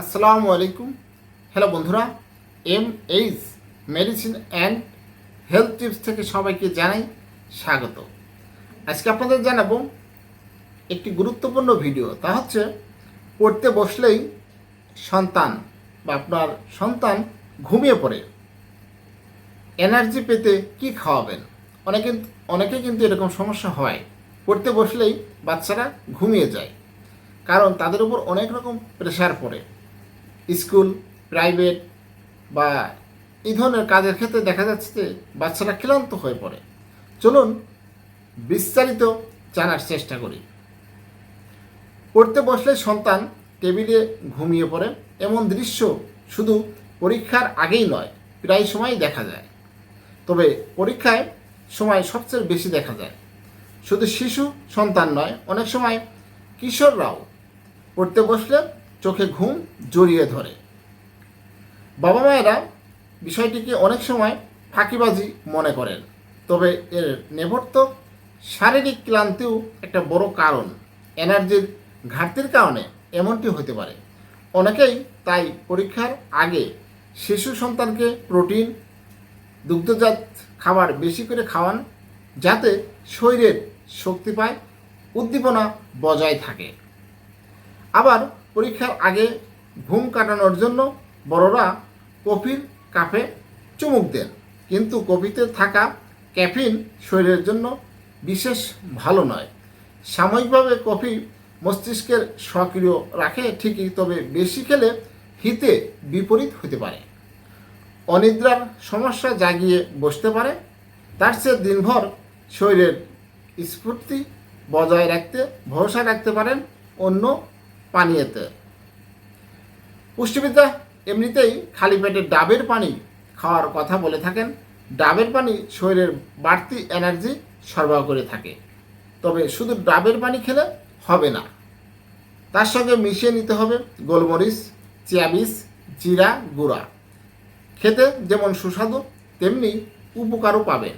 আসসালামু আলাইকুম। হ্যালো বন্ধুরা M H medicine and health tips থেকে সবাইকে জানাই স্বাগত। আজকে আপনাদের জানাব একটি গুরুত্বপূর্ণ ভিডিও, তা হচ্ছে পড়তে বসলেই সন্তান বা আপনার সন্তান ঘুমিয়ে পড়ে। এনার্জি পেতে কি খাওয়াবেন? অনেকে অনেকে কিন্তু এরকম সমস্যা হয়, পড়তে বসলেই বাচ্চারা ঘুমিয়ে যায়, কারণ তাদের উপর অনেক রকম প্রেশার পড়ে। স্কুল, প্রাইভেট বা এই ধরনের কাজের ক্ষেত্রে দেখা যাচ্ছে যে বাচ্চারা ক্লান্ত হয়ে পড়ে। চলুন বিস্তারিত জানার চেষ্টা করি। পড়তে বসলে সন্তান টেবিলে ঘুমিয়ে পড়ে। এমন দৃশ্য শুধু পরীক্ষার আগেই নয়, প্রায় সময় দেখা যায়। তবে পরীক্ষায় সময় সবচেয়ে বেশি দেখা যায়। শুধু শিশু সন্তান নয়, অনেক সময় কিশোররাও পড়তে বসলে চোখে ঘুম জড়িয়ে ধরে। বাবা মায়েরা বিষয়টিকে অনেক সময় ফাঁকিবাজি মনে করেন। তবে এর নেপথ্য শারীরিক ক্লান্তিও একটা বড় কারণ। এনার্জির ঘাটতির কারণে এমনটি হতে পারে। অনেকেই তাই পরীক্ষার আগে শিশু সন্তানকে প্রোটিন, দুগ্ধজাত খাবার বেশি করে খাওয়ান যাতে শরীরের শক্তি পায়, উদ্দীপনা বজায় থাকে। আবার পরীক্ষার আগে ঘুম কাটানোর জন্য বড়রা কফির কাপে চুমুক দেন। কিন্তু কফিতে থাকা ক্যাফিন শরীরের জন্য বিশেষ ভালো নয়। সাময়িকভাবে কফি মস্তিষ্কের সক্রিয় রাখে ঠিকই, তবে বেশি খেলে হিতে বিপরীত হতে পারে। অনিদ্রার সমস্যা জাগিয়ে বসতে পারে। তার চেয়ে দিনভর শরীরের স্ফূর্তি বজায় রাখতে, ভরসা রাখতে পারেন অন্য পানীয়তে পুষ্টিবিদ্যা এমনিতেই খালি পেটে ডাবের পানি খাওয়ার কথা বলে থাকেন। ডাবের পানি শরীরের বাড়তি এনার্জি সরবরাহ করে থাকে। তবে শুধু ডাবের পানি খেলে হবে না। তার সঙ্গে মিশিয়ে নিতে হবে গোলমরিচ, চিয়াবিস, জিরা গুঁড়া। খেতে যেমন সুস্বাদু, তেমনি উপকারও পাবেন।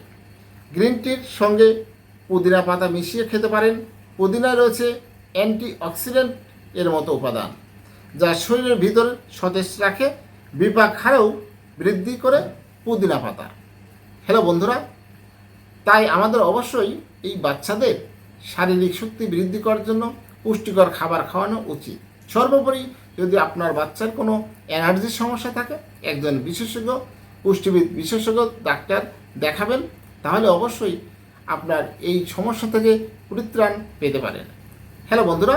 গ্রিন টির সঙ্গে পুদিনা পাতা মিশিয়ে খেতে পারেন। পুদিনায় রয়েছে অ্যান্টি অক্সিডেন্ট এর মতো উপাদান, যা শরীরের ভিতর সতেজ রাখে, বিপাক হারেও বৃদ্ধি করে পুদিনা পাতা। হ্যালো বন্ধুরা, তাই আমাদের অবশ্যই এই বাচ্চাদের শারীরিক শক্তি বৃদ্ধি করার জন্য পুষ্টিকর খাবার খাওয়ানো উচিত। সর্বোপরি যদি আপনার বাচ্চার কোনো এনার্জির সমস্যা থাকে, একজন বিশেষজ্ঞ, পুষ্টিবিদ বিশেষজ্ঞ, ডাক্তার দেখাবেন, তাহলে অবশ্যই আপনার এই সমস্যা থেকে পরিত্রাণ পেতে পারেন। হ্যালো বন্ধুরা